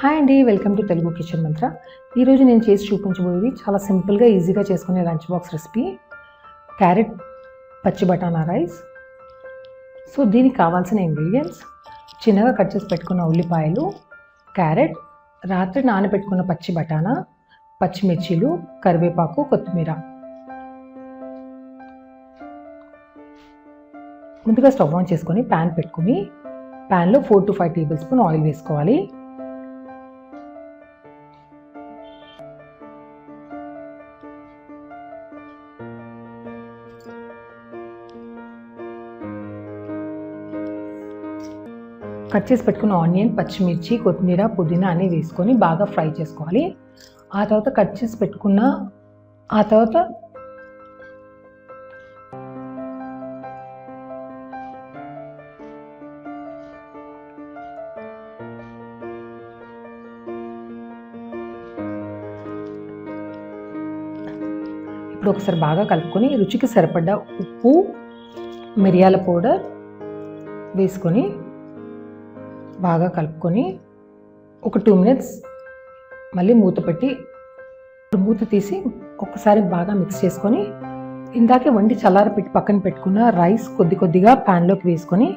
Hi అండి welcome to Telugu kitchen మంత్ర. ఈరోజు నేను చేసి చూపించబోయేది చాలా సింపుల్గా ఈజీగా చేసుకునే లంచ్ బాక్స్ రెసిపీ. క్యారెట్ పచ్చి బటానా రైస్. సో దీనికి కావాల్సిన ఇంగ్రీడియంట్స్ చిన్నగా కట్ చేసి పెట్టుకున్న ఉల్లిపాయలు క్యారెట్ రాత్రి నానబెట్టుకున్న పచ్చి బటానా పచ్చిమిర్చీలు కరివేపాకు కొత్తిమీర. ముందుగా స్టవ్ ఆన్ చేసుకొని ప్యాన్ పెట్టుకుని ప్యాన్లో four to five tablespoon oil వేసుకోవాలి. కట్ చేసి పెట్టుకున్న ఆనియన్ పచ్చిమిర్చి కొత్తిమీర పుదీనా అన్నీ వేసుకొని బాగా ఫ్రై చేసుకోవాలి. ఆ తర్వాత కట్ చేసి పెట్టుకున్న ఆ తర్వాత ఇప్పుడు ఒకసారి బాగా కలుపుకొని రుచికి సరిపడ్డ ఉప్పు మిరియాల పౌడర్ వేసుకొని బాగా కలుపుకొని ఒక టూ మినిట్స్ మళ్ళీ మూత పెట్టి మూత తీసి ఒక్కసారి బాగా మిక్స్ చేసుకొని ఇందాకే వండి చల్లార పెట్టి పక్కన పెట్టుకున్న రైస్ కొద్ది కొద్దిగా ప్యాన్లోకి వేసుకొని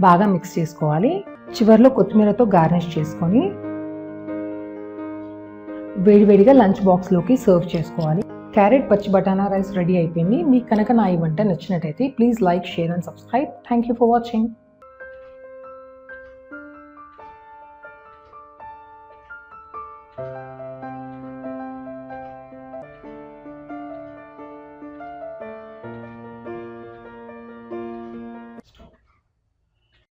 బాగా మిక్స్ చేసుకోవాలి. చివరిలో కొత్తిమీరతో గార్నిష్ చేసుకొని వేడివేడిగా లంచ్ బాక్స్లోకి సర్వ్ చేసుకోవాలి. క్యారెట్ పచ్చి బటానా రైస్ రెడీ అయిపోయింది. మీకు కనుక నా ఈ వంట నచ్చినట్టయితే please like share and subscribe thank you for watching you